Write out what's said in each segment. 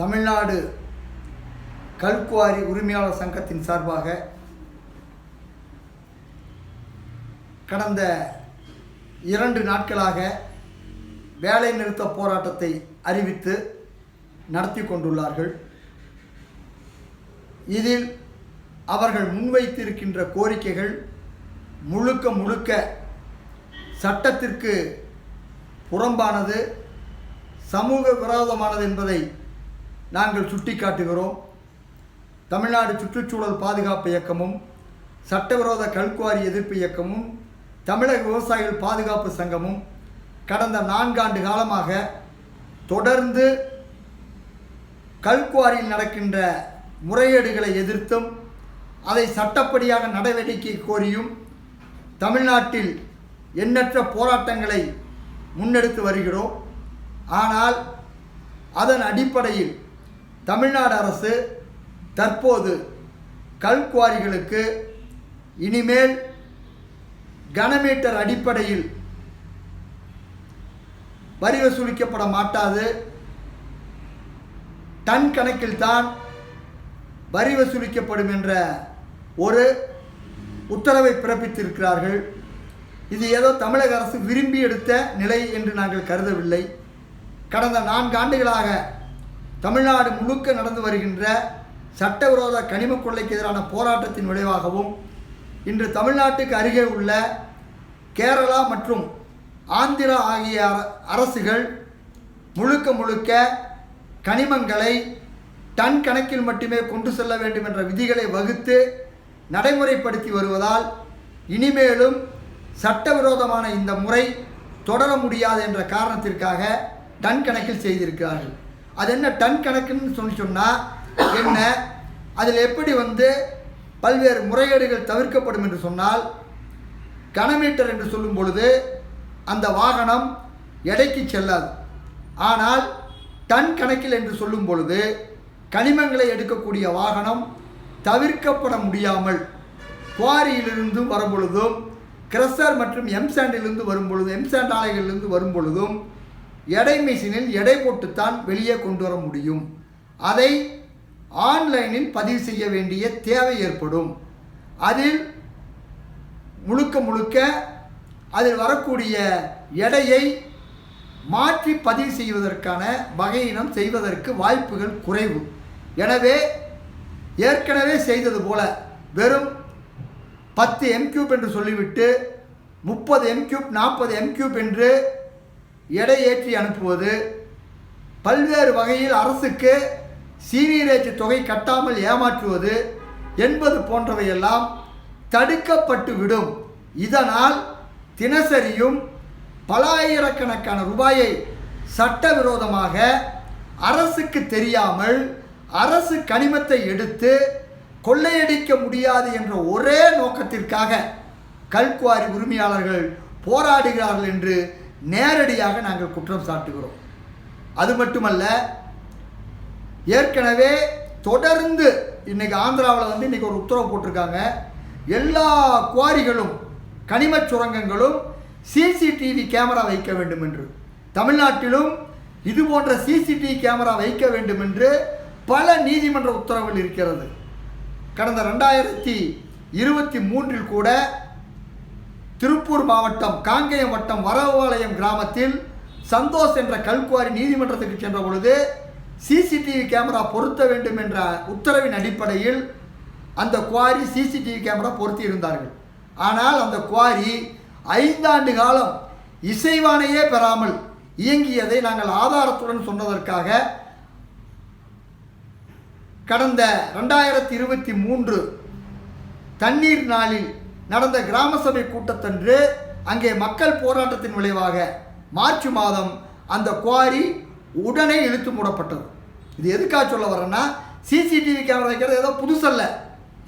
தமிழ்நாடு கல்குவாரி உரிமையாளர் சங்கத்தின் சார்பாக கடந்த இரண்டு நாட்களாக வேலை நிறுத்த போராட்டத்தை அறிவித்து நடத்தி கொண்டுள்ளார்கள். இதில் அவர்கள் முன்வைத்திருக்கின்ற கோரிக்கைகள் முழுக்க முழுக்க சட்டத்திற்கு புறம்பானது சமூக விரோதமானது என்பதை நாங்கள் சுட்டிக்காட்டுகிறோம். தமிழ்நாடு சுற்றுச்சூழல் பாதுகாப்பு இயக்கமும் சட்டவிரோத கல்குவாரி எதிர்ப்பு இயக்கமும் தமிழக விவசாயிகள் பாதுகாப்பு சங்கமும் கடந்த நான்காண்டு காலமாக தொடர்ந்து கல்குவாரியில் நடக்கின்ற முறையீடுகளை எதிர்த்தும் அதை சட்டப்படியாக நடவடிக்கை கோரியும் தமிழ்நாட்டில் எண்ணற்ற போராட்டங்களை முன்னெடுத்து வருகிறோம். ஆனால் அதன் அடிப்படையில் தமிழ்நாடு அரசு தற்போது கல்குவாரிகளுக்கு இனிமேல் கனமீட்டர் அடிப்படையில் வரி வசூலிக்கப்பட மாட்டாது. டன் கணக்கில் தான் வரி வசூலிக்கப்படும் என்ற ஒரு உத்தரவை பிறப்பித்திருக்கிறார்கள். இது ஏதோ தமிழக அரசு விரும்பி எடுத்த நிலை என்று நாங்கள் கருதவில்லை. கடந்த நான்கு ஆண்டுகளாக தமிழ்நாடு முழுக்க நடந்து வருகின்ற சட்டவிரோத கனிம கொள்ளைக்கு எதிரான போராட்டத்தின் விளைவாகவும் இன்று தமிழ்நாட்டுக்கு அருகே உள்ள கேரளா மற்றும் ஆந்திரா ஆகிய அர- அரசுகள் முழுக்க முழுக்க கனிமங்களை டன் கணக்கில் மட்டுமே கொண்டு செல்ல வேண்டும் என்ற விதிகளை வகுத்து நடைமுறைப்படுத்தி வருவதால் இனிமேலும் சட்டவிரோதமான இந்த முறை தொடர முடியாது என்ற காரணத்திற்காக டன் கணக்கில் செய்திருக்கிறார்கள். அது என்ன டன் கணக்குன்னு சொல்லி சொன்னால் என்ன? அதில் எப்படி வந்து பல்வேறு முறைகேடுகள் தவிர்க்கப்படும் என்று சொன்னால் கனமீட்டர் என்று சொல்லும் பொழுது அந்த வாகனம் எடைக்கு செல்லாது. ஆனால் டன் கணக்கில் என்று சொல்லும் பொழுது கனிமங்களை எடுக்கக்கூடிய வாகனம் தவிர்க்கப்பட முடியாமல் குவாரியிலிருந்து வரும் பொழுதும் மற்றும் எம்சாண்டிலிருந்து வரும் பொழுதும் எம்சாண்ட் ஆலைகளிலிருந்து வரும் பொழுதும் எடை மிஷினில் எடை போட்டுத்தான் வெளியே கொண்டு வர முடியும். அதை ஆன்லைனில் பதிவு செய்ய வேண்டிய தேவை ஏற்படும். அதில் முழுக்க முழுக்க அதில் வரக்கூடிய எடையை மாற்றி பதிவு செய்வதற்கான வகையினம் செய்வதற்கு வாய்ப்புகள் குறைவு. எனவே ஏற்கனவே செய்தது போல வெறும் பத்து எம்கியூப் என்று சொல்லிவிட்டு முப்பது எம்கியூப் நாற்பது எம்கியூப் என்று எடை ஏற்றி அனுப்புவது பல்வேறு வகையில் அரசுக்கு சீனியரேஜ் தொகை கட்டாமல் ஏமாற்றுவது என்பது போன்றவையெல்லாம் தடுக்கப்பட்டு விடும். இதனால் தினசரியும் பல ஆயிரக்கணக்கான ரூபாயை சட்டவிரோதமாக அரசுக்கு தெரியாமல் அரசு கனிமத்தை எடுத்து கொள்ளையடிக்க முடியாது என்ற ஒரே நோக்கத்திற்காக கல்குவாரி உரிமையாளர்கள் போராடுகிறார்கள் என்று நேரடியாக நாங்கள் குற்றம் சாட்டுகிறோம். அது மட்டுமல்ல ஏற்கனவே தொடர்ந்து இன்னைக்கு ஆந்திராவில் வந்து இன்னைக்கு ஒரு உத்தரவு போட்டிருக்காங்க. எல்லா குவாரிகளும் கனிமச் சுரங்கங்களும் சிசிடிவி கேமரா வைக்க வேண்டும் என்று தமிழ்நாட்டிலும் இது போன்ற சிசிடிவி கேமரா வைக்க வேண்டும் என்று பல நீதிமன்ற உத்தரவுகள் இருக்கிறது. கடந்த ரெண்டாயிரத்தி இருபத்தி மூன்றில் கூட திருப்பூர் மாவட்டம் காங்கேயம் வட்டம் வரவாளையம் கிராமத்தில் சந்தோஷ் என்ற கல்குவாரி நீதிமன்றத்துக்கு சென்ற பொழுது சிசிடிவி கேமரா பொருத்த வேண்டும் என்ற உத்தரவின் அடிப்படையில் அந்த குவாரி சிசிடிவி கேமரா பொருத்தி இருந்தார்கள். ஆனால் அந்த குவாரி ஐந்தாண்டு காலம் இசைவானையே பெறாமல் இயங்கியதை நாங்கள் ஆதாரத்துடன் சொன்னதற்காக கடந்த ரெண்டாயிரத்தி இருபத்தி மூன்று தண்ணீர் நாளில் நடந்த கிராம சபை கூட்டத்தன்று அங்கே மக்கள் போராட்டத்தின் விளைவாக மார்ச் மாதம் அந்த குவாரி உடனே இழுத்து மூடப்பட்டது. இது எதுக்காக சொல்ல வரேன்னா சிசிடிவி கேமரா வைக்கிறது ஏதோ புதுசல்ல.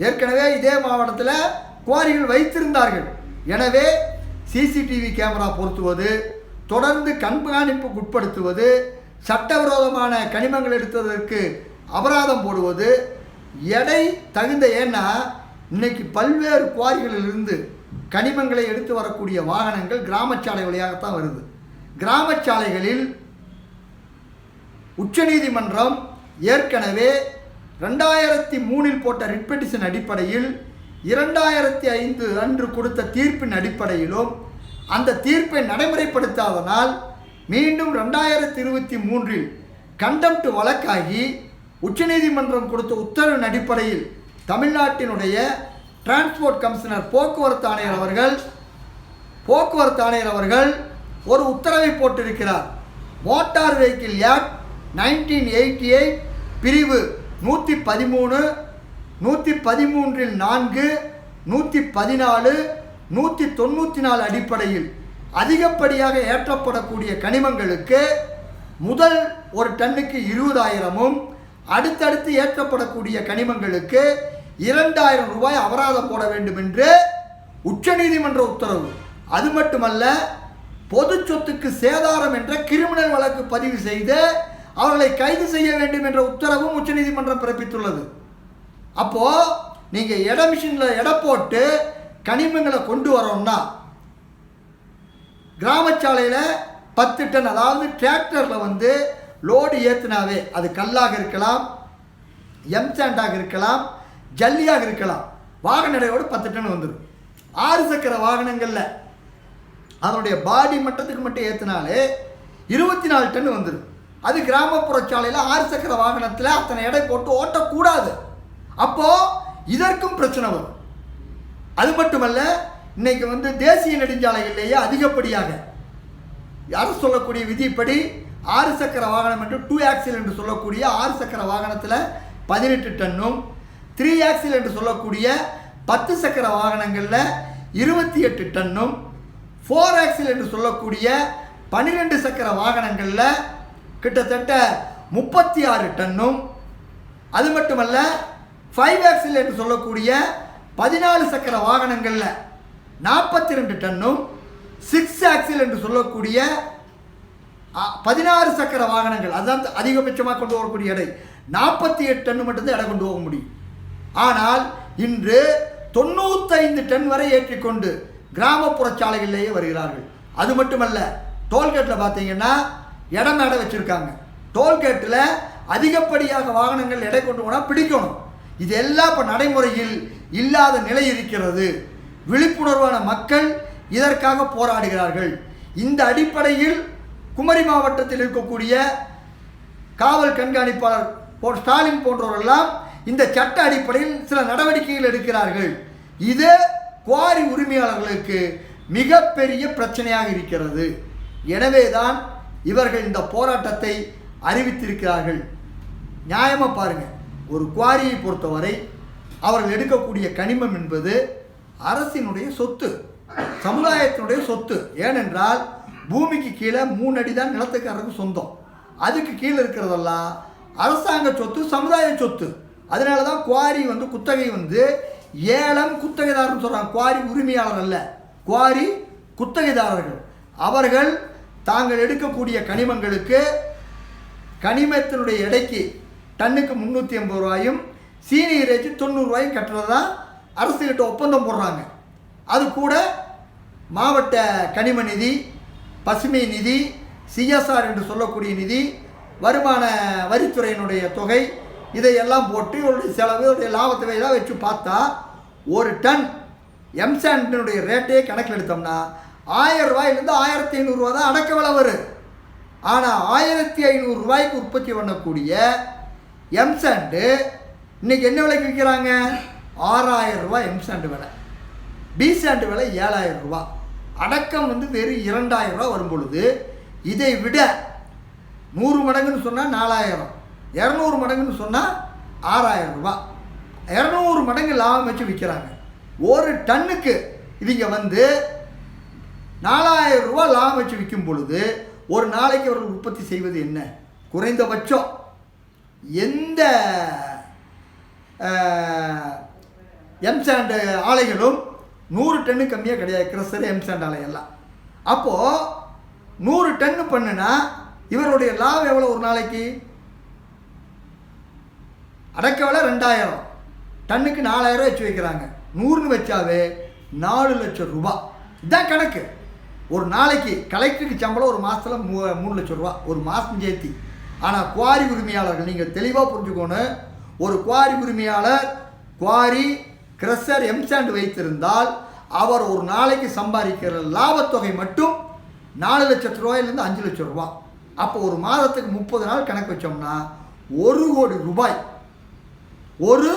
ஏற்கனவே இதே மாவட்டத்தில் குவாரிகள் வைத்திருந்தார்கள். எனவே சிசிடிவி கேமரா பொருத்துவது தொடர்ந்து கண்காணிப்புக்கு உட்படுத்துவது சட்டவிரோதமான கனிமங்கள் எடுத்ததற்கு அபராதம் போடுவது எடை தகுந்த ஏன்னா இன்னைக்கு பல்வேறு குவாரிகளிலிருந்து கனிமங்களை எடுத்து வரக்கூடிய வாகனங்கள் கிராமச்சாலை வழியாகத்தான் வருது. கிராமச்சாலைகளில் உச்சநீதிமன்றம் ஏற்கனவே ரெண்டாயிரத்தி மூணில் போட்ட ரிட் பெட்டிஷன் அடிப்படையில் இரண்டாயிரத்தி ஐந்து அன்று கொடுத்த தீர்ப்பின் அடிப்படையிலும் அந்த தீர்ப்பை நடைமுறைப்படுத்தாதனால் மீண்டும் ரெண்டாயிரத்தி இருபத்தி மூன்றில் கண்டம்ட் வழக்காகி உச்சநீதிமன்றம் கொடுத்த உத்தரவின் அடிப்படையில் தமிழ்நாட்டினுடைய டிரான்ஸ்போர்ட் கமிஷனர் போக்குவரத்து ஆணையர் அவர்கள் போக்குவரத்து ஆணையர் அவர்கள் ஒரு உத்தரவை போட்டிருக்கிறார். Motor vehicle act nineteen eighty eight பிரிவு நூற்றி பதிமூணு நூற்றி பதிமூன்றில் நான்கு நூற்றி பதினாலு நூற்றி தொண்ணூற்றி நாலு அடிப்படையில் அதிகப்படியாக ஏற்றப்படக்கூடிய கனிமங்களுக்கு முதல் ஒரு டன்னுக்கு இருபதாயிரமும் அடுத்தடுத்து ஏற்றப்படக்கூடிய கனிமங்களுக்கு இரண்டாயிரம் ரூபாய் அபராதம் போட வேண்டும் என்று உச்சநீதிமன்ற உத்தரவு. அது மட்டுமல்ல பொது சொத்துக்கு சேதாரம் என்ற கிரிமினல் வழக்கு பதிவு செய்து அவர்களை கைது செய்ய வேண்டும் என்ற உத்தரவும் உச்சநீதிமன்றம் பிறப்பித்துள்ளது. அப்போ நீங்க எட மிஷின்ல எடை போட்டு கனிமங்களை கொண்டு வரோம்னா கிராமச்சாலையில் பத்து டன் அதாவது டிராக்டரில் வந்து லோடு ஏற்றுனாவே அது கல்லாக இருக்கலாம் எம்சாண்டாக இருக்கலாம் ஜல்லியாக இருக்கலாம். வாகன எடையோடு பத்து டன் வந்துடும் ஆறு சக்கர வாகனங்களில் அதனுடைய பாடி மட்டத்துக்கு மட்டும் ஏற்றினாலே இருபத்தி நாலு டன் வந்துடும் அது கிராமப்புற சாலையில் ஆறு சக்கர வாகனத்தில் அத்தனை எடை போட்டு ஓட்டக்கூடாது. அப்போது இதற்கும் பிரச்சனை வரும். அது மட்டுமல்ல இன்னைக்கு வந்து தேசிய நெடுஞ்சாலைகள்லேயே அதிகப்படியாக யாரும் சொல்லக்கூடிய விதிப்படி ஆறு சக்கர வாகனம் என்று டூ ஆக்சில் என்று சொல்லக்கூடிய ஆறு சக்கர வாகனத்தில் பதினெட்டு டன்னும் த்ரீ ஆக்சில் என்று சொல்லக்கூடிய பத்து சக்கர வாகனங்களில் இருபத்தி எட்டு டன்னும் ஃபோர் ஆக்சில் என்று சொல்லக்கூடிய பன்னிரெண்டு சக்கர வாகனங்களில் கிட்டத்தட்ட முப்பத்தி ஆறு டன்னும். அது மட்டுமல்ல ஃபைவ் ஆக்சில் என்று சொல்லக்கூடிய பதினாலு சக்கர வாகனங்களில் நாற்பத்தி ரெண்டு டன்னும் சிக்ஸ் ஆக்சில் என்று சொல்லக்கூடிய பதினாறு சக்கர வாகனங்கள். அதுதான் அதிகபட்சமாக கொண்டு வரக்கூடிய எடை. நாற்பத்தி எட்டு டன் மட்டும்தான் எடை கொண்டு போக முடியும். ஆனால் இன்று தொண்ணூத்தைந்து டன் வரை ஏற்றிக்கொண்டு கிராமப்புற சாலைகளிலேயே வருகிறார்கள். அது மட்டுமல்ல டோல்கேட்டில் பார்த்தீங்கன்னா இடம் மேடை வச்சுருக்காங்க. டோல்கேட்டில் அதிகப்படியாக வாகனங்கள் எடை கொண்டு போனால் பிடிக்கணும். இது எல்லாம் இப்போ நடைமுறையில் இல்லாத நிலை இருக்கிறது. விழிப்புணர்வான மக்கள் இதற்காக போராடுகிறார்கள். இந்த அடிப்படையில் குமரி மாவட்டத்தில் இருக்கக்கூடிய காவல் கண்காணிப்பாளர் போ ஸ்டாலின் போன்றவரெல்லாம் இந்த சட்ட அடிப்படையில் சில நடவடிக்கைகள் எடுக்கிறார்கள். இது குவாரி உரிமையாளர்களுக்கு மிகப்பெரிய பிரச்சனையாக இருக்கிறது. எனவே தான் இவர்கள் இந்த போராட்டத்தை அறிவித்திருக்கிறார்கள். நியாயமாக பாருங்கள் ஒரு குவாரியை பொறுத்தவரை அவர்கள் எடுக்கக்கூடிய கனிமம் என்பது அரசினுடைய சொத்து சமுதாயத்தினுடைய சொத்து. ஏனென்றால் பூமிக்கு கீழே மூணு அடி தான் நிலத்துக்காரருக்கு சொந்தம். அதுக்கு கீழே இருக்கிறதெல்லாம் அரசாங்க சொத்து சமுதாய சொத்து. அதனால தான் குவாரி வந்து குத்தகை வந்து ஏலம் குத்தகைதாரர்னு சொல்கிறாங்க குவாரி உரிமையாளர் அல்ல. குவாரி குத்தகைதாரர்கள். அவர்கள் தாங்கள் எடுக்கக்கூடிய கனிமங்களுக்கு கனிமத்தினுடைய எடைக்கு டன்னுக்கு முந்நூற்றி ஐம்பது ரூபாயும் சீனி இறைச்சி தொண்ணூறுரூவாயும் கட்டுறதா அரசுகிட்ட ஒப்பந்தம் போடுறாங்க. அது கூட மாவட்ட கனிம நிதி பசுமை நிதி சிஎஸ்ஆர் என்று சொல்லக்கூடிய நிதி வருமான வரித்துறையினுடைய தொகை இதையெல்லாம் போட்டு இவருடைய செலவு இவருடைய லாபத்தை எல்லாம் வச்சு பார்த்தா ஒரு டன் எம்சாண்டினுடைய ரேட்டே கணக்கில் எடுத்தோம்னா ஆயிரம் ரூபாயிலேருந்து ஆயிரத்தி ஐநூறுரூவா தான் அடக்க விலை வரும். ஆனால் ஆயிரத்தி ஐநூறுரூவாய்க்கு உற்பத்தி பண்ணக்கூடிய எம்சாண்டு இன்னைக்கு என்ன விலைக்கு விற்கிறாங்க? ஆறாயிரம் ரூபாய் எம்சாண்டு விலை. பி சாண்டு விலை ஏழாயிரம் ரூபா. அடக்கம் வந்து வெறும் இரண்டாயிரம் ரூபா வரும் பொழுது இதை விட நூறு மடங்குன்னு சொன்னால் நாலாயிரம் இரநூறு மடங்குன்னு சொன்னால் ஆறாயிரம் ரூபா இரநூறு மடங்கு லாபம் வச்சு விற்கிறாங்க ஒரு டன்னுக்கு இவங்க வந்து நாலாயிரம் ரூபா லாபம் வச்சு விற்கும் பொழுது ஒரு நாளைக்கு அவர்கள் உற்பத்தி செய்வது என்ன? குறைந்தபட்சம் எந்த எம்சாண்ட் ஆலைகளும் நூறு டன்னு கம்மியாக கிடையாது கிரஸர் எம்சாண்ட் ஆலையெல்லாம் அப்போது நூறு டன்னு பண்ணுனா இவருடைய லாபம் எவ்வளோ ஒரு நாளைக்கு? அடக்க விலை ரெண்டாயிரம். டன்னுக்கு நாலாயிரம் வச்சு வைக்கிறாங்க. நூறுன்னு வச்சாவே நாலு லட்சம் ரூபா. இதான் கணக்கு. ஒரு நாளைக்கு கலெக்டருக்கு சம்பளம் ஒரு மாதத்தில் மூ மூணு லட்சம் ரூபா. ஒரு மாதம் சேர்த்தி. ஆனால் குவாரி உரிமையாளர்கள் நீங்கள் தெளிவாக புரிஞ்சுக்கணும். ஒரு குவாரி உரிமையாளர் குவாரி கிரஷர் எம்சாண்ட் வைத்திருந்தால் அவர் ஒரு நாளைக்கு சம்பாதிக்கிற லாபத்தொகை மட்டும் நாலு லட்சத்து ரூபாயிலேருந்து அஞ்சு லட்சம் ரூபா. அப்போ ஒரு மாதத்துக்கு முப்பது நாள் கணக்கு வச்சோம்னா ஒரு கோடி ரூபாய். ஒரு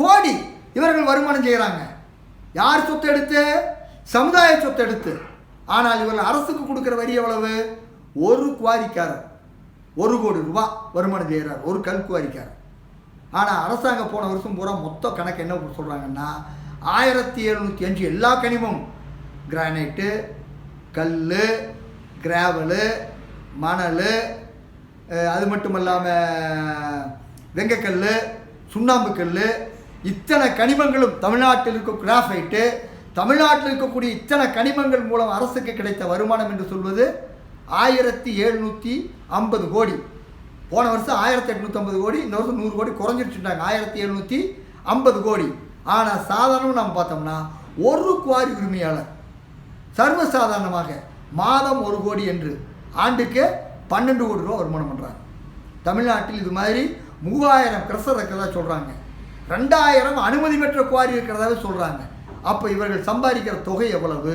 கோடி இவர்கள் வருமானம் செய்கிறாங்க யார் சொத்து எடுத்து? சமுதாய சொத்து எடுத்து. ஆனால் இவர்கள் அரசுக்கு கொடுக்குற வரி எவ்வளவு? ஒரு குவாரிக்காரர். ஒரு கோடி ரூபாய் வருமானம் செய்கிறார் ஒரு கல் குவாரிக்காரர். ஆனால் அரசாங்கம் போன வருஷம் பூரா மொத்த கணக்கு என்ன சொல்கிறாங்கன்னா ஆயிரத்தி எழுநூற்றி அஞ்சு எல்லா கனிமம். கிரானைட்டு கல் கிராவலு மணல் அது மட்டும் இல்லாமல் வெங்கக்கல் சுண்ணாம்பு கல் இத்தனை கனிமங்களும் தமிழ்நாட்டில் இருக்க கிராஃபைட்டு தமிழ்நாட்டில் இருக்கக்கூடிய இத்தனை கனிமங்கள் மூலம் அரசுக்கு கிடைத்த வருமானம் என்று சொல்வது ஆயிரத்தி எழுநூற்றி ஐம்பது கோடி. போன வருஷம் ஆயிரத்தி எட்நூற்றம்பது கோடி இந்த வருஷம் நூறு கோடி குறைஞ்சிருச்சுட்டாங்க ஆயிரத்தி எழுநூற்றி ஐம்பது கோடி. ஆனால் சாதாரணம் நம்ம பார்த்தோம்னா ஒரு குவாரி உரிமையாளர் சர்வசாதாரணமாக மாதம் ஒரு கோடி என்று ஆண்டுக்கு பன்னெண்டு கோடி ரூபா வருமானம் பண்ணுறாங்க தமிழ்நாட்டில் இது மாதிரி மூவாயிரம் கிரசர் இருக்கிறதா சொல்கிறாங்க ரெண்டாயிரம் அனுமதி பெற்ற குவாரி இருக்கிறதாவே சொல்கிறாங்க அப்போ இவர்கள் சம்பாதிக்கிற தொகை எவ்வளவு?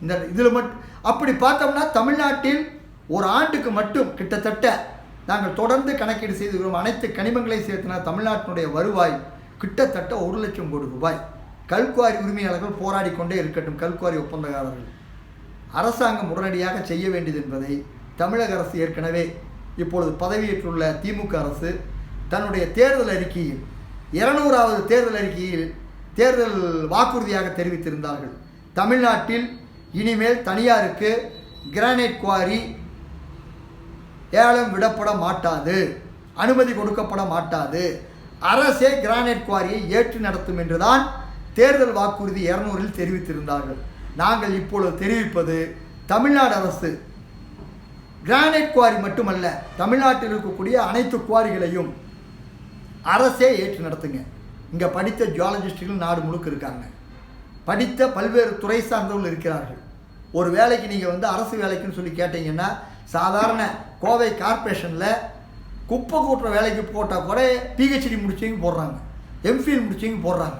இந்த இதில் மட்டும் அப்படி பார்த்தோம்னா தமிழ்நாட்டில் ஒரு ஆண்டுக்கு மட்டும் கிட்டத்தட்ட நாங்கள் தொடர்ந்து கணக்கீடு செய்துகிறோம் அனைத்து கனிமங்களையும் சேர்த்துனா தமிழ்நாட்டினுடைய வருவாய் கிட்டத்தட்ட ஒரு லட்சம் கோடி ரூபாய். கல்குவாரி உரிமையாளர்கள் போராடி கொண்டே இருக்கட்டும் கல்குவாரி ஒப்பந்தக்காரர்கள். அரசாங்கம் உடனடியாக செய்ய வேண்டியது என்பதை தமிழக அரசு ஏற்கனவே இப்பொழுது பதவியேற்றுள்ள திமுக அரசு தன்னுடைய தேர்தல் அறிக்கையில் இருநூறாவது தேர்தல் அறிக்கையில் தேர்தல் வாக்குறுதியாக தெரிவித்திருந்தார்கள். தமிழ்நாட்டில் இனிமேல் தனியாருக்கு கிரானைட் குவாரி ஏலம் விடப்பட மாட்டாது. அனுமதி கொடுக்கப்பட மாட்டாது. அரசே கிரானைட் குவாரியை ஏற்று நடத்தும் என்றுதான் தேர்தல் வாக்குறுதி இரநூறில் தெரிவித்திருந்தார்கள். நாங்கள் இப்பொழுது தெரிவிப்பது தமிழ்நாடு அரசு. கிரானைட் குவாரி மட்டுமல்ல தமிழ்நாட்டில் இருக்கக்கூடிய அனைத்து குவாரிகளையும் அரசே ஏற்று நடத்துங்க. இங்கே படித்த ஜுவாலஜிஸ்டுகள் நாடு முழுக்க இருக்காங்க. படித்த பல்வேறு துறை சார்ந்தவர்கள் இருக்கிறார்கள். ஒரு வேலைக்கு நீங்கள் வந்து அரசு வேலைக்குன்னு சொல்லி கேட்டீங்கன்னா சாதாரண கோவை கார்ப்பரேஷனில் குப்பை கூட்டுற வேலைக்கு போட்டால் கூட பிஹெச்டி முடிச்சவங்க போடுறாங்க. எம்ஃபில் முடிச்சவங்க போடுறாங்க.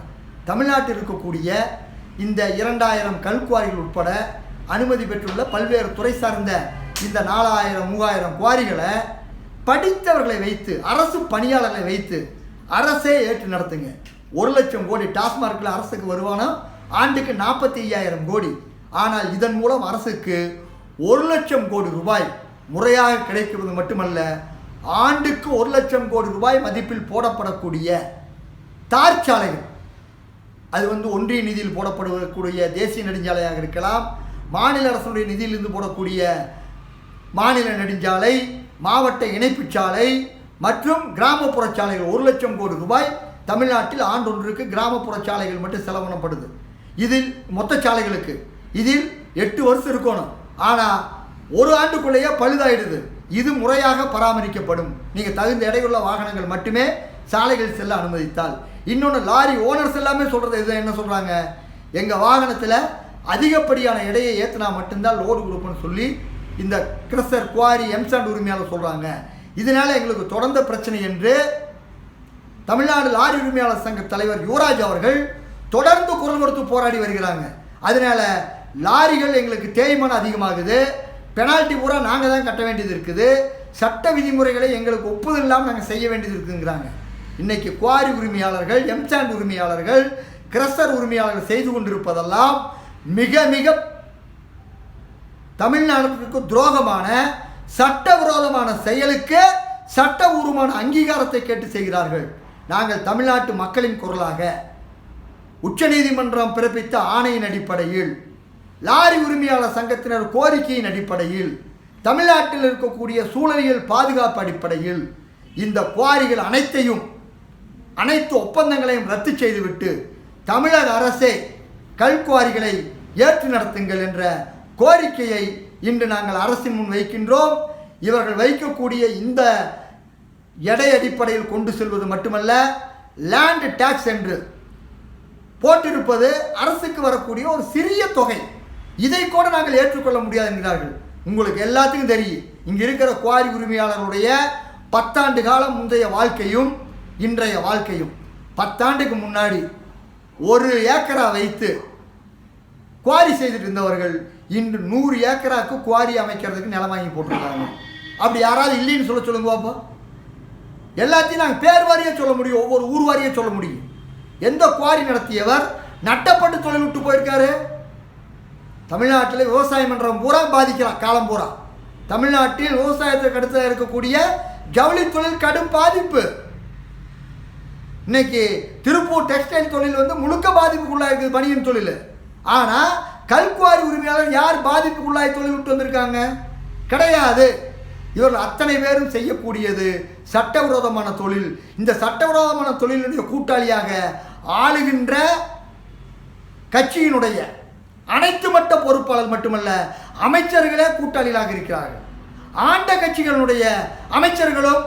தமிழ்நாட்டில் இருக்கக்கூடிய இந்த இரண்டாயிரம் கல்குவாரிகள் உட்பட அனுமதி பெற்றுள்ள பல்வேறு துறை சார்ந்த இந்த நாலாயிரம் மூவாயிரம் குவாரிகளை படித்தவர்களை வைத்து அரசு பணியாளர்களை வைத்து அரசே ஏற்று நடத்துங்க. ஒரு லட்சம் கோடி டாஸ்மார்க்கில் அரசுக்கு வருமானம் ஆண்டுக்கு நாற்பத்தி ஐயாயிரம் கோடி. ஆனால் இதன் மூலம் அரசுக்கு ஒரு லட்சம் கோடி ரூபாய் முறையாக கிடைக்கிறது மட்டுமல்ல ஆண்டுக்கு ஒரு லட்சம் கோடி ரூபாய் மதிப்பில் போடப்படக்கூடிய தார் சாலைகள். அது வந்து ஒன்றிய நிதியில் போடப்படக்கூடிய தேசிய நெடுஞ்சாலையாக இருக்கலாம் மாநில அரசுடைய நிதியிலிருந்து போடக்கூடிய மாநில நெடுஞ்சாலை மாவட்ட இணைப்புச் சாலை மற்றும் கிராமப்புற சாலைகள். ஒரு லட்சம் கோடி ரூபாய் தமிழ்நாட்டில் ஆண்டொன்றுக்கு கிராமப்புற சாலைகள் மட்டும் செலவினப்படுது. இதில் மொத்த சாலைகளுக்கு இதில் எட்டு வருஷம் இருக்கணும். ஆனால் ஒரு ஆண்டுக்குள்ளேயே பழுதாயிடுது. இது முறையாக பராமரிக்கப்படும். நீங்கள் தகுந்த எடையுள்ள வாகனங்கள் மட்டுமே சாலைகள் செல்ல அனுமதித்தால். இன்னொன்று லாரி ஓனர்ஸ் எல்லாமே சொல்கிறது இது என்ன சொல்கிறாங்க எங்கள் வாகனத்தில் அதிகப்படியான எடையை ஏற்றினா மட்டும்தான் லோடு கொடுப்போம்னு சொல்லி இந்த கிரஷர் குவாரி எம்சாண்ட் உரிமையாளர் சொல்கிறாங்க இதனால் எங்களுக்கு தொடர்ந்த பிரச்சனை என்று தமிழ்நாடு லாரி உரிமையாளர் சங்க தலைவர் யுவராஜ் அவர்கள் தொடர்ந்து குரல் கொடுத்து போராடி வருகிறாங்க. அதனால லாரிகள் எங்களுக்கு தேய்மானம் அதிகமாகுது. பெனால்ட்டி பூரா நாங்கள் தான் கட்ட வேண்டியது இருக்குது. சட்ட விதிமுறைகளை எங்களுக்கு ஒப்புதல் இல்லாமல் நாங்கள் செய்ய வேண்டியது இருக்குங்கிறாங்க. இன்றைக்கி குவாரி உரிமையாளர்கள் எம்சாண்ட் உரிமையாளர்கள் கிரஷர் உரிமையாளர்கள் செய்து கொண்டிருப்பதெல்லாம் மிக மிக தமிழ்நாட்டிற்கு துரோகமான சட்டவிரோதமான செயலுக்கு சட்டபூர்வமான அங்கீகாரத்தை கேட்டு செய்கிறார்கள். நாங்கள் தமிழ்நாட்டு மக்களின் குரலாக உச்சநீதிமன்றம் பிறப்பித்த ஆணையின் அடிப்படையில் லாரி உரிமையாளர் சங்கத்தினர் கோரிக்கையின் அடிப்படையில் தமிழ்நாட்டில் இருக்கக்கூடிய சூழலியல் பாதுகாப்பு அடிப்படையில் இந்த குவாரிகள் அனைத்தையும் அனைத்து ஒப்பந்தங்களையும் ரத்து செய்துவிட்டு தமிழக அரசே கல்குவாரிகளை ஏற்று நடத்துங்கள் என்ற கோரிக்கையை இன்று நாங்கள் அரசின் முன் வைக்கின்றோம். இவர்கள் வைக்கக்கூடிய இந்த எடை அடிப்படையில் கொண்டு செல்வது மட்டுமல்ல லேண்ட் டேக்ஸ் என்று போட்டிருப்பது அரசுக்கு வரக்கூடிய ஒரு சிறிய தொகை. இதை கூட நாங்கள் ஏற்றுக்கொள்ள முடியாது என்கிறார்கள். உங்களுக்கு எல்லாத்துக்கும் தெரியும். இங்கே இருக்கிற குவாரி உரிமையாளருடைய பத்தாண்டு காலம் முந்தைய வாழ்க்கையும் இன்றைய வாழ்க்கையும். பத்தாண்டுக்கு முன்னாடி ஒரு ஏக்கரா வைத்து குவாரி செய்துட்டு இருந்தவர்கள் இன்று நூறு ஏக்கராக்கு குவாரி அமைக்கிறதுக்கு நிலம் வாங்கி போட்டிருக்காங்க. அப்படி யாராவது இல்லைன்னு சொல்ல சொல்லுங்க பாப்பா எல்லாத்தையும் நாங்கள் பேர் வாரியே சொல்ல முடியும். ஒவ்வொரு ஊர் வாரியே சொல்ல முடியும். எந்த குவாரி நடத்தியவர் நட்டப்பட்டு தொழில் விட்டு போயிருக்காரு? தமிழ்நாட்டில் விவசாயம் பண்ணுறவன் பூரா பாதிக்கலாம் காலம் பூரா. தமிழ்நாட்டில் விவசாயத்துக்கு அடுத்த இருக்கக்கூடிய ஜவுளி தொழில் கடும் பாதிப்பு. இன்னைக்கு திருப்பூர் டெக்ஸ்டைல் தொழில் வந்து முழுக்க பாதிப்புக்குள்ளாக இருக்குது பணியின் தொழில். ஆனால் கல்குவாரி உரிமையாளர் யார் பாதிப்புக்குள்ளாய் தொழில் விட்டு வந்திருக்காங்க? கிடையாது. இவர்கள் அத்தனை பேரும் செய்யக்கூடியது சட்டவிரோதமான தொழில். இந்த சட்டவிரோதமான தொழிலுடைய கூட்டாளியாக ஆளுகின்ற கட்சியினுடைய அனைத்து மட்ட பொறுப்பாளர் மட்டுமல்ல அமைச்சர்களே கூட்டாளிகளாக இருக்கிறார்கள். ஆண்ட கட்சிகளுடைய அமைச்சர்களும்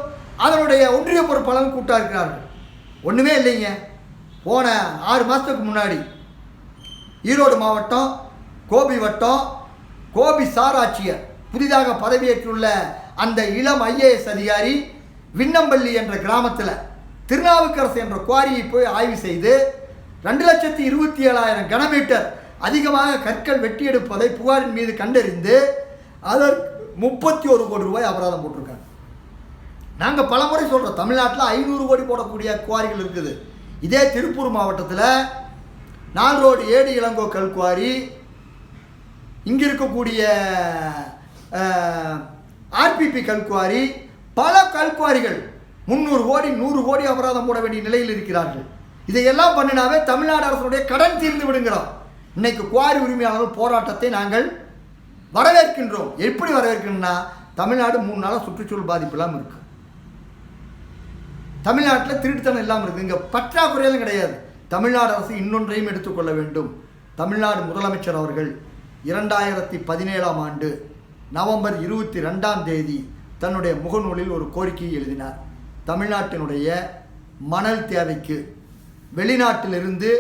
அதனுடைய ஒன்றிய பொறுப்பாளரும் கூட்டாக இருக்கிறார்கள். ஒன்றுமே இல்லைங்க. போன ஆறு மாதத்துக்கு முன்னாடி ஈரோடு மாவட்டம் கோபி வட்டம் கோபி சாராட்சியர் புதிதாக பதவியேற்றுள்ள அந்த இளம் ஐஏஎஸ் அதிகாரி விண்ணம்பள்ளி என்ற கிராமத்தில் திருநாவுக்கரசு என்ற குவாரியை போய் ஆய்வு செய்து ரெண்டு லட்சத்தி இருபத்தி ஏழாயிரம் கனமீட்டர் அதிகமாக கற்கள் வெட்டி எடுப்பதை புகாரின் மீது கண்டறிந்து அதற்கு முப்பத்தி ஒரு கோடி ரூபாய் அபராதம் போட்டிருக்காங்க. நாங்கள் பல முறை சொல்கிறோம் தமிழ்நாட்டில் ஐநூறு கோடி போடக்கூடிய குவாரிகள் இருக்குது. இதே திருப்பூர் மாவட்டத்தில் நாலு ரோடு ஏடு இளங்கோ கல் குவாரி இங்கே இருக்கக்கூடிய ஆர்பிபி கல்குவாரி பல கல்குவாரிகள் முந்நூறு கோடி நூறு கோடி அபராதம் போட வேண்டிய நிலையில் இருக்கிறார்கள். இதையெல்லாம் பண்ணினாவே தமிழ்நாடு அரசுடைய கடன் தீர்ந்து விடுங்கிறோம். இன்னைக்கு குவாரி உரிமையாளர்கள் போராட்டத்தை நாங்கள் வரவேற்கின்றோம். எப்படி வரவேற்கணும்னா தமிழ்நாடு மூணு நாளாக சுற்றுச்சூழல் பாதிப்பு இல்லாமல் இருக்கு. தமிழ்நாட்டில் திருட்டுத்தனம் இல்லாமல் இருக்குது இங்கே பற்றாக்குறையிலும் கிடையாது. தமிழ்நாடு அரசு இன்னொன்றையும் எடுத்துக்கொள்ள வேண்டும். தமிழ்நாடு முதலமைச்சர் அவர்கள் இரண்டாயிரத்தி பதினேழாம் ஆண்டு நவம்பர் இருபத்தி ரெண்டாம் தேதி தன்னுடைய முகநூலில் ஒரு கோரிக்கையை எழுதினார். தமிழ்நாட்டினுடைய மணல் தேவைக்கு வெளிநாட்டிலிருந்து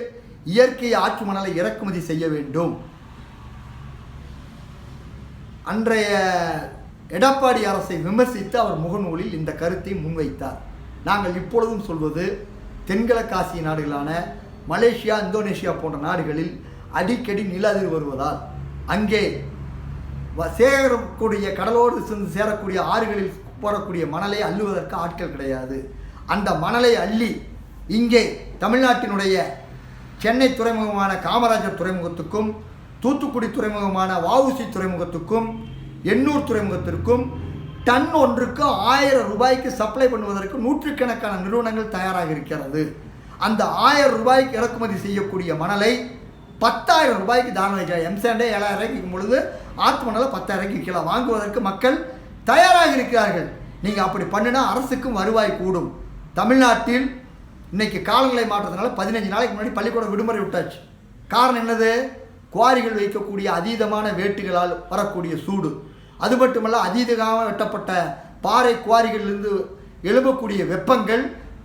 இயற்கை ஆற்று மணலை இறக்குமதி செய்ய வேண்டும். அன்றைய எடப்பாடி அரசை விமர்சித்து அவர் முகநூலில் இந்த கருத்தை முன்வைத்தார். நாங்கள் இப்பொழுதும் சொல்வது தென்கிழக்காசிய நாடுகளான மலேசியா இந்தோனேஷியா போன்ற நாடுகளில் அடிக்கடி நில அதிர்வு வருவதால் அங்கே வ- சேரக்கூடிய கடலோடு சென்று சேரக்கூடிய ஆறுகளில் போடக்கூடிய மணலை அள்ளுவதற்கு ஆட்கள் கிடையாது. அந்த மணலை அள்ளி இங்கே தமிழ்நாட்டினுடைய சென்னை துறைமுகமான காமராஜர் துறைமுகத்துக்கும் தூத்துக்குடி துறைமுகமான வஉசி துறைமுகத்துக்கும் எண்ணூர் துறைமுகத்திற்கும் டன் ஒன்றுக்கு ஆயிரம் ரூபாய்க்கு சப்ளை பண்ணுவதற்கு நூற்றுக்கணக்கான நிறுவனங்கள் தயாராக இருக்கிறது. அந்த ஆயிரம் ரூபாய்க்கு இறக்குமதி செய்யக்கூடிய மணலை பத்தாயிரம் ரூபாய்க்கு தானம் வைக்கலாம் எம்சாண்டே ஏழாயிரம் ரூபாய்க்கு விற்கும் பொழுது ஆத்து மணலை பத்தாயிரம் ரூபாய்க்கு விற்கலாம் வாங்குவதற்கு மக்கள் தயாராக இருக்கிறார்கள். நீங்கள் அப்படி பண்ணினா அரசுக்கும் வருவாய் கூடும். தமிழ்நாட்டில் இன்னைக்கு காலநிலை மாற்றத்தினால பதினஞ்சு நாளைக்கு முன்னாடி பள்ளிக்கூடம் விடுமுறை விட்டாச்சு. காரணம் என்னது? குவாரிகள் வைக்கக்கூடிய அதீதமான வேட்டுகளால் வரக்கூடிய சூடு. அது மட்டுமல்ல அதீதமாக வெட்டப்பட்ட பாறை குவாரிகளிலிருந்து எழும்பக்கூடிய வெப்பங்கள்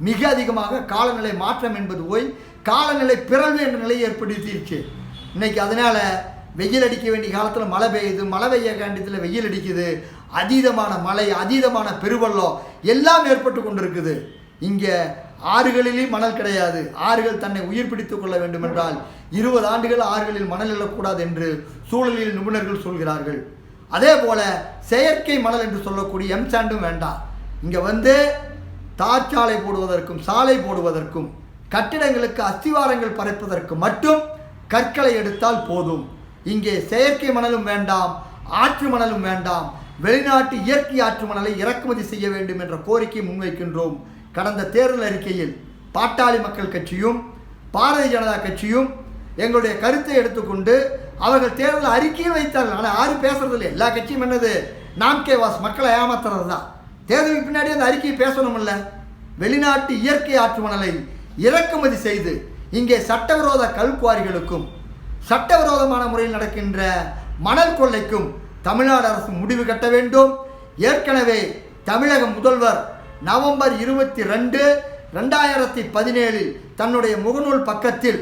மிக அதிகமாக காலநிலை மாற்றம் என்பது போய் காலநிலை பிறழ்வு என்ற நிலையை ஏற்படுத்திருச்சு. இன்னைக்கு அதனால் வெயில் அடிக்க வேண்டிய காலத்தில் மழை பெய்யுது மழை பெய்ய காண்டியத்தில் வெயில் அடிக்குது அதீதமான மழை அதீதமான பெருவெள்ளம் எல்லாம் ஏற்பட்டு கொண்டிருக்குது. இங்கே ஆறுகளிலேயும் மணல் கிடையாது. ஆறுகள் தன்னை உயிர் பிடித்து கொள்ள வேண்டும் என்றால் இருபது ஆண்டுகள் ஆறுகளில் மணல் எழக்கூடாது என்று சூழலில் நிபுணர்கள் சொல்கிறார்கள். அதே போல செயற்கை மணல் என்று சொல்லக்கூடிய எம் சாண்டும் வேண்டாம். இங்கே வந்து தார் சாலை போடுவதற்கும் சாலை போடுவதற்கும் கட்டிடங்களுக்கு அஸ்திவாரங்கள் பறைப்பதற்கு மட்டும் கற்களை எடுத்தால் போதும். இங்கே செயற்கை மணலும் வேண்டாம் ஆற்று மணலும் வேண்டாம். வெளிநாட்டு இயற்கை ஆற்று மணலை இறக்குமதி செய்ய வேண்டும் என்ற கோரிக்கை முன்வைக்கின்றோம். கடந்த தேர்தல் அறிக்கையில் பாட்டாளி மக்கள் கட்சியும் பாரதிய ஜனதா கட்சியும் எங்களுடைய கருத்தை எடுத்துக்கொண்டு அவர்கள் தேர்தல் அறிக்கையை வைத்தார்கள். ஆனால் யாரும் பேசுறது இல்லை எல்லா கட்சியும் என்னது? நாம் கே வாஸ் மக்களை ஏமாத்துறது தான் தேர்தலுக்கு பின்னாடி அந்த அறிக்கையை பேசணும்ல வெளிநாட்டு இயற்கை ஆற்று மணலை இறக்குமதி செய்து இங்கே சட்டவிரோத கல்குவாரிகளுக்கும் சட்டவிரோதமான முறையில் நடக்கின்ற மணல் கொள்ளைக்கும் தமிழ்நாடு அரசு முடிவு கட்ட வேண்டும். ஏற்கனவே தமிழக முதல்வர் நவம்பர் இருபத்தி ரெண்டு ரெண்டாயிரத்தி பதினேழில் தன்னுடைய முகநூல் பக்கத்தில்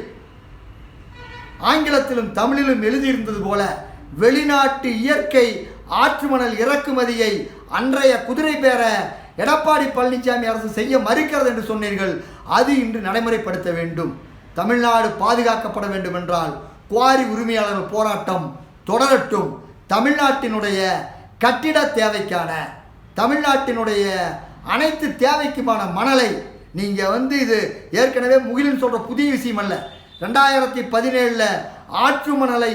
ஆங்கிலத்திலும் தமிழிலும் எழுதியிருந்தது போல வெளிநாட்டு இயற்கை ஆற்று மணல் இறக்குமதியை அன்றைய குதிரை பேர எடப்பாடி பழனிசாமி அரசு செய்ய மறுக்கிறது என்று சொன்னீர்கள். அது இன்று நடைமுறைப்படுத்த வேண்டும். தமிழ்நாடு பாதுகாக்கப்பட வேண்டும் என்றால் குவாரி உரிமையாளர்கள் போராட்டம் தொடரட்டும். தமிழ்நாட்டினுடைய கட்டிட தேவைக்கான தமிழ்நாட்டினுடைய அனைத்து தேவைக்குமான மணலை நீங்கள் வந்து இது ஏற்கனவே முகிலன் சொல்கிற புதிய விஷயம் அல்ல. ரெண்டாயிரத்தி பதினேழில் ஆற்று மணலை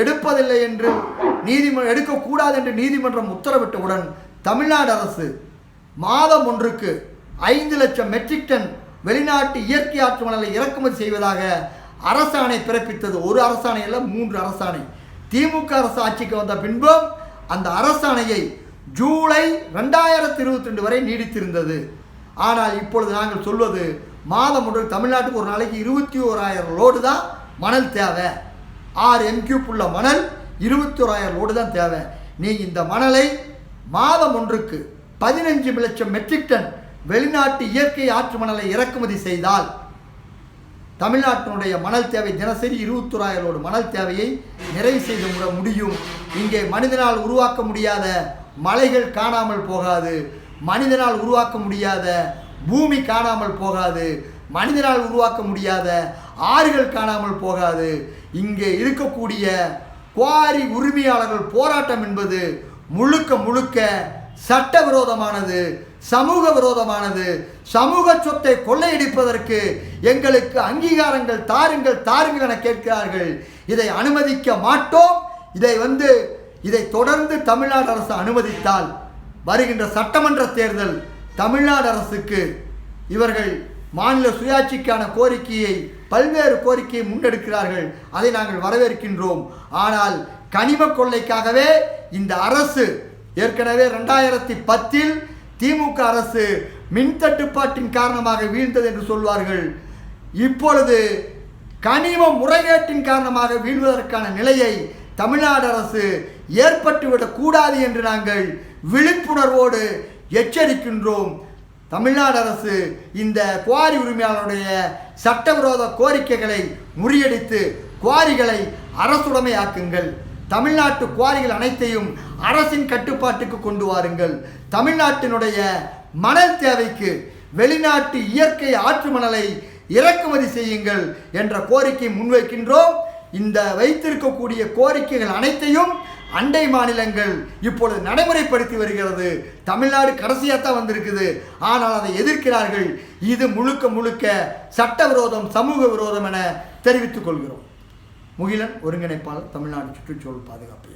எடுப்பதில்லை என்று நீதிமன்றம் எடுக்கக்கூடாது என்று நீதிமன்றம் உத்தரவிட்டவுடன் தமிழ்நாடு அரசு மாதம் ஒன்றுக்கு ஐந்து லட்சம் மெட்ரிக் டன் வெளிநாட்டு இயற்கை ஆற்று மணலை இறக்குமதி செய்வதாக அரசாணை பிறப்பித்தது. ஒரு அரசாணை இல்லை மூன்று அரசாணை திமுக அரசு ஆட்சிக்கு வந்த பின்பும் அந்த அரசாணையை ஜூலை ரெண்டாயிரத்தி இருபத்தி ரெண்டு வரை நீடித்திருந்தது. ஆனால் இப்பொழுது நாங்கள் சொல்வது மாதம் ஒன்று தமிழ்நாட்டுக்கு ஒரு நாளைக்கு இருபத்தி ஓராயிரம் லோடு தான் மணல் தேவை. ஆறு எம்கியூப் உள்ள மணல் இருபத்தி ஓராயிரம் லோடு தான் தேவை. நீ இந்த மணலை மாதம் ஒன்றுக்கு பதினஞ்சு லட்சம் மெட்ரிக் டன் வெளிநாட்டு இயற்கை ஆற்று மணலை இறக்குமதி செய்தால் தமிழ்நாட்டினுடைய மணல் தேவை தினசரி இருபத்தோராயிரோடு மணல் தேவையை நிறைவு செய்து முடியும். இங்கே மனிதனால் உருவாக்க முடியாத மலைகள் காணாமல் போகாது மனிதனால் உருவாக்க முடியாத பூமி காணாமல் போகாது மனிதனால் உருவாக்க முடியாத ஆறுகள் காணாமல் போகாது. இங்கே இருக்கக்கூடிய குவாரி உரிமையாளர்கள் போராட்டம் என்பது முழுக்க முழுக்க சட்டவிரோதமானது சமூக விரோதமானது. சமூக சொத்தை கொள்ளையடிப்பதற்கு எங்களுக்கு அங்கீகாரங்கள் தாருங்கள் தாருங்கள் என கேட்கிறார்கள். இதை அனுமதிக்க மாட்டோம். இதை வந்து இதை தொடர்ந்து தமிழ்நாடு அரசு அனுமதித்தால் வருகின்ற சட்டமன்ற தேர்தல் தமிழ்நாடு அரசுக்கு இவர்கள் மாநில சுயாட்சிக்கான கோரிக்கையை பல்வேறு கோரிக்கையை முன்னெடுக்கிறார்கள். அதை நாங்கள் வரவேற்கின்றோம். ஆனால் கனிம கொள்ளைக்காகவே இந்த அரசு ஏற்கனவே ரெண்டாயிரத்தி பத்தில் திமுக அரசு மின் தட்டுப்பாட்டின் காரணமாக வீழ்ந்தது என்று சொல்வார்கள். இப்பொழுது கனிம முறைகேட்டின் காரணமாக வீழ்வதற்கான நிலையை தமிழ்நாடு அரசு ஏற்பட்டுவிடக் கூடாது என்று நாங்கள் விழிப்புணர்வோடு எச்சரிக்கின்றோம். தமிழ்நாடு அரசு இந்த குவாரி உரிமையாளருடைய சட்டவிரோத கோரிக்கைகளை முறியடித்து குவாரிகளை அரசுடைமையாக்குங்கள். தமிழ்நாட்டு குவாரிகள் அனைத்தையும் அரசின் கட்டுப்பாட்டுக்கு கொண்டு வாருங்கள். தமிழ்நாட்டினுடைய மணல் தேவைக்கு வெளிநாட்டு இயற்கை ஆற்று மணலை இறக்குமதி செய்யுங்கள் என்ற கோரிக்கை முன்வைக்கின்றோம். இந்த வைத்திருக்கக்கூடிய கோரிக்கைகள் அனைத்தையும் அண்டை மாநிலங்கள் இப்பொழுது நடைமுறைப்படுத்தி வருகிறது. தமிழ்நாடு கடைசியாக தான் வந்திருக்குது. ஆனால் அதை எதிர்க்கிறார்கள். இது முழுக்க முழுக்க சட்டவிரோதம் சமூக விரோதம் என தெரிவித்துக் கொள்கிறோம். முகிலன் ஒருங்கிணைப்பாளர் தமிழ்நாடு சுற்றுச்சூழல் பாதுகாப்பு